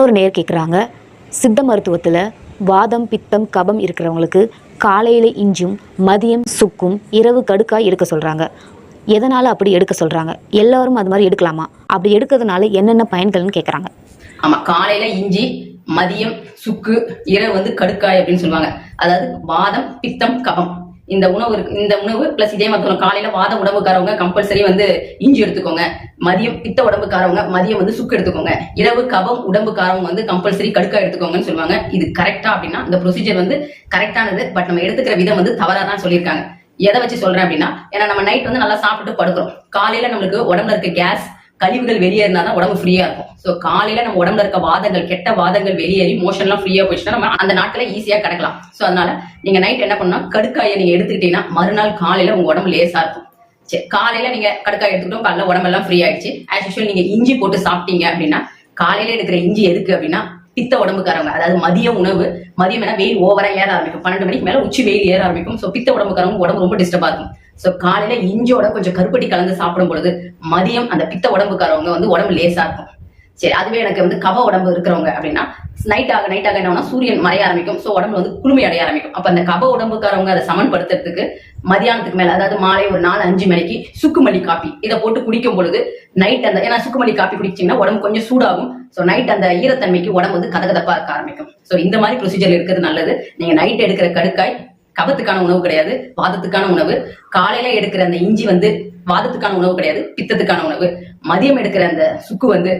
ஒரு நேர் கேட்குறாங்க சித்த மருத்துவத்தில் வாதம் பித்தம் கபம் இருக்கிறவங்களுக்கு காலையில் இஞ்சும் மதியம் சுக்கும் இரவு கடுக்காய் எடுக்க சொல்கிறாங்க எதனால் அப்படி எடுக்க சொல்கிறாங்க எல்லாரும் அது மாதிரி எடுக்கலாமா? அப்படி எடுக்கிறதுனால என்னென்ன பயன்கள்னு கேட்குறாங்க ஆமா காலையில் இஞ்சி மதியம் சுக்கு இரவு வந்து கடுக்காய் அப்படின்னு சொல்லுவாங்க. அதாவது வாதம் பித்தம் கபம். இந்த உணவு இருக்கு இந்த உணவு பிளஸ் இதே மாதிரி காலையில வாத உடம்புக்காரவங்க கம்பல்சரி வந்து இஞ்சி எடுத்துக்கோங்க. மதியம் பித்த உடம்புக்காரவங்க மதியம் வந்து சுக்கு எடுத்துக்கோங்க. இரவு கபம் உடம்புக்காரவங்க வந்து கம்பல்சரி கடுக்கா எடுத்துக்கோங்கன்னு சொல்லுவாங்க. இது கரெக்டா அப்படின்னா இந்த ப்ரொசீஜர் வந்து கரெக்டானது பட் நம்ம எடுத்துக்கிற விதம் வந்து தவறா தான் சொல்லியிருக்காங்க. எதை வச்சு சொல்றேன் அப்படின்னா ஏன்னா நம்ம நைட் வந்து நல்லா சாப்பிட்டு படுக்கிறோம். காலையில நம்மளுக்கு உடம்புல இருக்க கேஸ் கழிவுகள் வெளியேறினா தான் உடம்பு ஃப்ரீயா இருக்கும். ஸோ காலையில நம்ம உடம்புல இருக்க வாதங்கள் கெட்ட வாதங்கள் வெளியேறி மோஷன்லாம் ஃப்ரீயா போயிடுச்சுன்னா நம்ம அந்த நாட்களை ஈஸியா கிடக்கலாம். ஸோ அதனால நீங்க நைட் என்ன பண்ணா கடுக்காயை நீங்க எடுத்துக்கிட்டீங்கன்னா மறுநாள் காலையில உங்க உடம்பு லேசா இருக்கும். சரி காலையில நீங்க கடுக்காய் எடுத்துக்கிட்டோம் காலைல உடம்பெல்லாம் ஃப்ரீ ஆயிடுச்சு. ஆஸ் யூஷுவல் நீங்க இஞ்சி போட்டு சாப்பிட்டீங்க அப்படின்னா காலையில எடுக்கிற இஞ்சி எதுக்கு அப்படின்னா பித்த உடம்புக்காரவங்க அதாவது மதிய உணவு மதியம் என்ன வெயில் ஓவரா ஏற ஆரம்பிக்கும். பன்னெண்டு மணிக்கு மேல உச்சி வெயில் ஏற ஆரம்பிக்கும். ஸோ பித்த உடம்புக்காரவங்க உடம்பு ரொம்ப டிஸ்டர்பா இருக்கும். சோ காலையில இஞ்சியோட கொஞ்சம் கருப்பட்டி கலந்து சாப்பிடும் பொழுது மதியம் அந்த பித்த உடம்புக்காரவங்க வந்து உடம்பு லேசா இருக்கும். சரி அதுவே எனக்கு வந்து கவ உடம்பு இருக்கிறவங்க அப்படின்னா நைட் ஆக நைட் ஆக என்ன சூரியன் மறைய ஆரம்பிக்கும். சோ உடம்புல வந்து குளுமை அடைய ஆரம்பிக்கும். அப்ப அந்த கப உடம்புக்காரவங்க அதை சமன்படுத்துறதுக்கு மதியானத்துக்கு மேல அதாவது மாலை ஒரு நாலு அஞ்சு மணிக்கு சுக்குமல்லி காப்பி இதை போட்டு குடிக்கும் பொழுது நைட் அந்த ஏன்னா சுக்குமல்லி காப்பி குடிச்சீங்கன்னா உடம்பு கொஞ்சம் சூடாகும். சோ நைட் அந்த ஈரத்தன்மைக்கு உடம்பு வந்து கதகதப்பா இருக்க ஆரம்பிக்கும். சோ இந்த மாதிரி ப்ரொசீஜர் இருக்கிறது நல்லது. நீங்க நைட் எடுக்கிற கடுக்காய் கபத்துக்கான உணவு கிடையாது வாதத்துக்கான உணவு. காலையில எடுக்கிற அந்த இஞ்சி வந்து வாதத்துக்கான உணவு கிடையாது பித்தத்துக்கான உணவு. மதியம் எடுக்கிற அந்த சுக்கு வந்து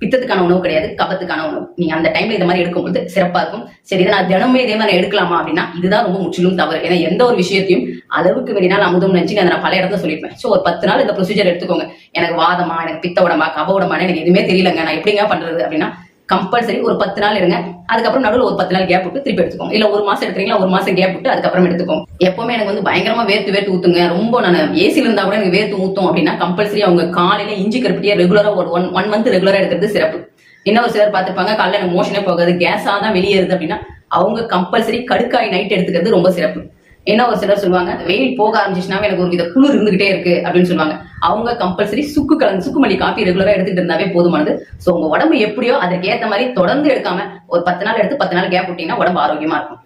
பித்தத்துக்கான உணவு கிடையாது கபத்துக்கான உணவு. நீங்க அந்த டைம்ல இந்த மாதிரி எடுக்கும்போது சிறப்பா இருக்கும். சரி இதை நான் தினமே இதே மாதிரி எடுக்கலாமா அப்படின்னா இதுதான் ரொம்ப முற்றிலும் தவறு. ஏன்னா எந்த ஒரு விஷயத்தையும் அளவுக்கு மீறினால் அமுதம் நினைச்சு அதை நான் பல இடத்துல சொல்லியிருப்பேன். ஸோ ஒரு பத்து நாள் இந்த ப்ரொசீஜர் எடுத்துக்கோங்க. எனக்கு வாதமா எனக்கு பித்த உடம்பா கப உடம்பான்னு எனக்கு எதுவுமே தெரியலங்க. நான் எப்படிங்க பண்றது அப்படின்னா கம்பல்சரி ஒரு பத்து நாள் எடுங்க அதுக்கப்புறம் நடுவில் ஒரு பத்து நாள் கேப் விட்டு திருப்பி எடுத்துக்கோங்க. இல்ல ஒரு மாசம் எடுக்கிறீங்களா ஒரு மாசம் கேப் விட்டு அதுக்கப்புறம் எடுத்துக்கோங்க. எப்பவுமே எனக்கு வந்து பயங்கரமா வேர்த்து வேர்த்து ஊத்துங்க. ரொம்ப நான் ஏசில இருந்தா கூட எனக்கு வேர்த்து ஊத்தும் அப்படின்னா கம்பல்சரி அவங்க காலையில இஞ்சி கருப்பட்டியா ரெகுலரா ஒரு ஒன் ஒன் மந்த் ரெகுலரா எடுக்கிறது சிறப்பு. இன்னொரு சிலர் பார்த்துப்பாங்க காலைல எனக்கு மோஷனே போகாது கேஸா தான் வெளியேறுது அப்படின்னா அவங்க கம்பல்சரி கடுக்காய் நைட் எடுத்துக்கிறது ரொம்ப சிறப்பு. என்ன ஒரு சிலர் சொல்லுவாங்க வெயில் போக ஆரம்பிச்சுனாவே எனக்கு ஒரு வித குளிர் இருந்துகிட்டே இருக்கு அப்படின்னு சொல்லுவாங்க. அவங்க கம்பல்சரி சுக்கு கலந்து சுக்குமல்லி காப்பி ரெகுலரா எடுத்துட்டு இருந்தாவே போதுமானது. சோ உங்க உடம்பு எப்படியோ அதற்கு ஏத்த மாதிரி தொடர்ந்து எடுக்காம ஒரு பத்து நாள் எடுத்து பத்து நாள் கேப் விட்டீங்கன்னா உடம்பு ஆரோக்கியமா இருக்கும்.